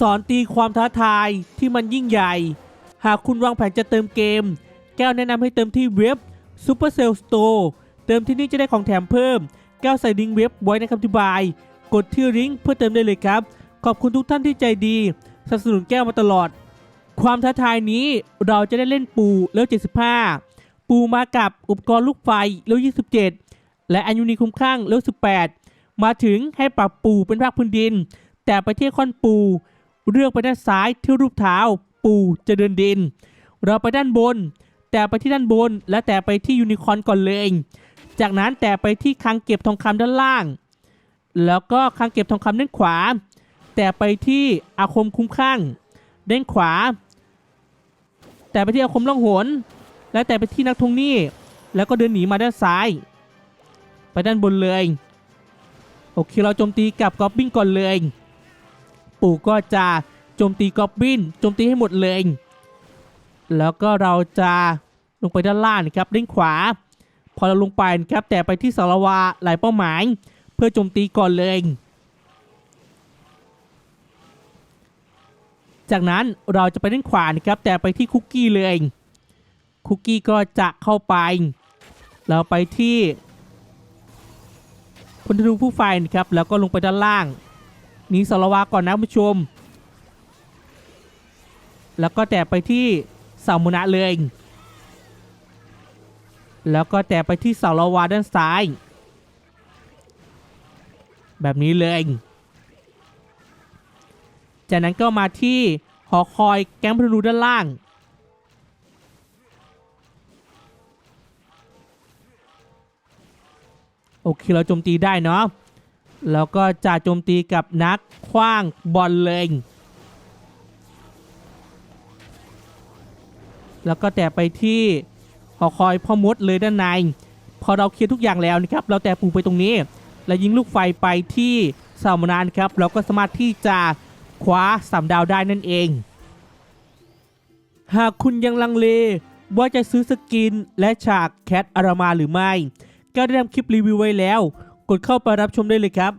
สอนตีความท้าทายที่มันยิ่งใหญ่ หากคุณวางแผนจะเติมเกม แก้วแนะนำให้เติมที่เว็บ Supercell Store เติมที่นี่จะได้ของแถมเพิ่ม แก้วใส่ลิงก์เว็บไว้ในคำอธิบาย กดที่ลิงก์เพื่อเติมได้เลยครับ ขอบคุณทุกท่านที่ใจดีสนับสนุนแก้วมาตลอด ความท้าทายนี้เราจะได้เล่นปูแล้ว 75 ปูมากับอุปกรณ์ลูกไฟแล้ว27 และอัญยูนีคุ้มข้างแล้ว18 มาถึงให้ปรับปูเป็นภาคพื้นดิน แต่ไปเที่ยวคอนปู เลือกไปด้านซ้ายที่รูปเท้า ปูจะเดินดิน เราไปด้านบน แต่ไปที่ด้านบน และแต่ไปที่ยูนิคอนก่อนเลย จากนั้นแต่ไปที่คังเก็บทองคำด้านล่าง แล้วก็คังเก็บทองคำด้านขวา แต่ไปที่อาคมคุ้มข้างด้านขวา แต่ไปที่อาคมล่องหนและแต่ไปที่นักทวงหนี้ แล้วก็เดินหนีมาด้านซ้าย ไปด้านบนเลย โอเคเราโจมตีกับกอบบินก่อนเลย ปู่ก็จะโจมตีกอบบินโจมตีให้หมดเลย แล้วก็เราจะลงไปด้านล่างนะครับด้านขวา พอเราลงไปนะครับแต่ไปที่สารวาหลายเป้าหมาย เพื่อโจมตีก่อนเลย จากนั้นเราจะไปด้านขวานะครับแต่ไปที่คุกกี้เลยคุกกี้ก็จะเข้าไป เราไปที่พลธนูผู้ไฟนะครับแล้วก็ลงไปด้านล่าง หนีสารวาก่อนนะผู้ชม แล้วก็แต่ไปที่สามุนะเลย แล้วก็แต่ไปที่สารวาด้านซ้าย แบบนี้เลย จากนั้นก็มาที่หอคอยแก๊งพลธนูด้านล่างโอเคเราโจมตีได้เนาะ แล้วก็จะโจมตีกับนักคว้างบอลเลยแล้วก็แต่ไปที่หอคอยพ่อมดเลยด้านใน พอเราเคลียร์ทุกอย่างแล้วนะครับ เราแต่ปูไปตรงนี้ แล้วยิงลูกไฟไปที่สามนานครับ เราก็สามารถที่จะคว้าสามดาวได้นั่นเอง หากคุณยังลังเลว่าจะซื้อสกินและฉากแคทอารามาหรือไม่ ก็ได้ทำคลิปรีวิวไว้แล้ว กดเข้าไปรับชมได้เลยครับ